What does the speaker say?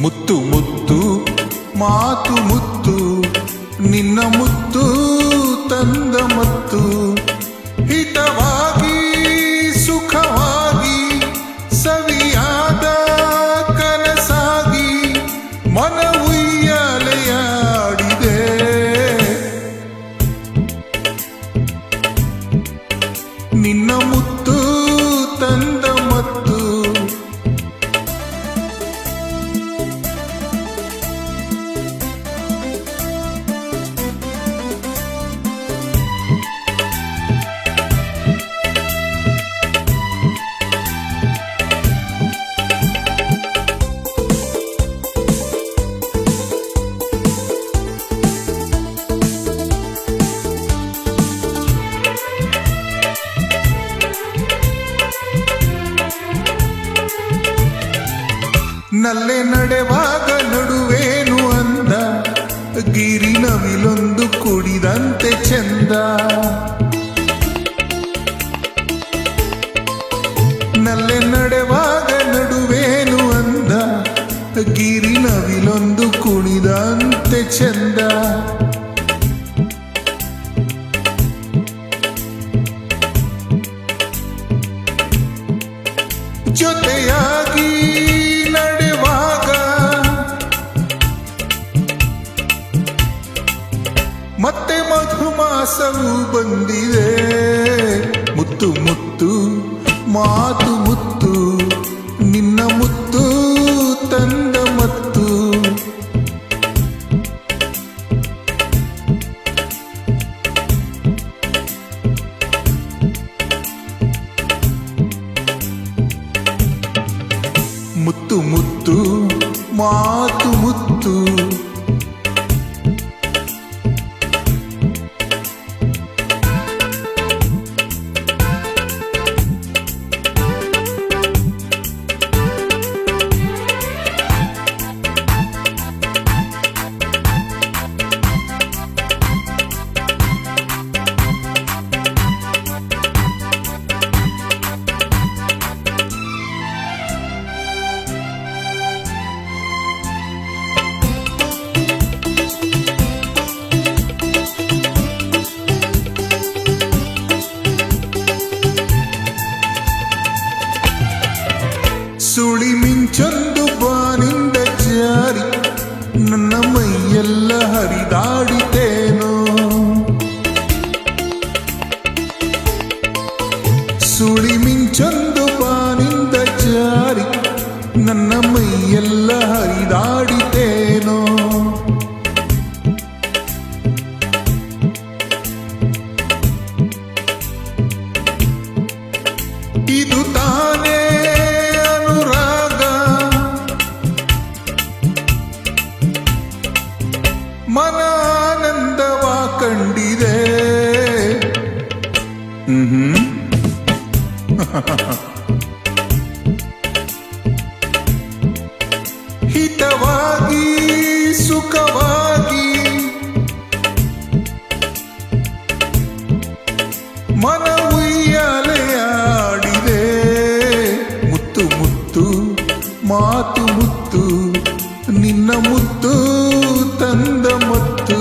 ಮುತ್ತು ಮುತ್ತು ಮಾತು ಮುತ್ತು ನಿನ್ನ ಮುತ್ತು ತಂದ ಮತ್ತು ಹಿತವಾಗ ನಲ್ಲೆ ನಡೆವಾಗ ನಡುವೇನು ಅಂದ? ಗಿರಿನವಿಲೊಂದು ಕುಡಿದಂತೆ ಚಂದ. ನಲ್ಲೆ ನಡೆವಾಗ ನಡುವೇನು ಅಂದ? ಗಿರಿನವಿಲೊಂದು ಕುಣಿದಂತೆ ಚಂದ. ಜೊತೆಯಾಗಿ ಮತ್ತೆ ಮಧುಮಾಸವು ಬಂದಿದೆ. ಮುತ್ತು ಮುತ್ತು ಮಾತು ಮುತ್ತು ನಿನ್ನ ಮುತ್ತು ಮೈಯೆಲ್ಲ ಹರಿದಾಡಿತೇನೋ? ಸುಳಿ ಮಿಂಚೊಂದು ಬಾನಿಂದ ಜಾರಿ ನನ್ನ ಮೈಯೆಲ್ಲ ಹರಿದಾಡಿತೇನೋ? ಮನಾನಂದವ ಕಂಡಿದೆ. ಹಿತವಾಗಿ ಸುಖವಾಗಿ ಮನ ಉಯ್ಯಾಲೆಯಾಡಿದೆ ಮುತ್ತು ಮುತ್ತು ಮಾತು ಮುತ್ತು ನಿನ್ನ ಮುತ್ತು. கந்தமுத்து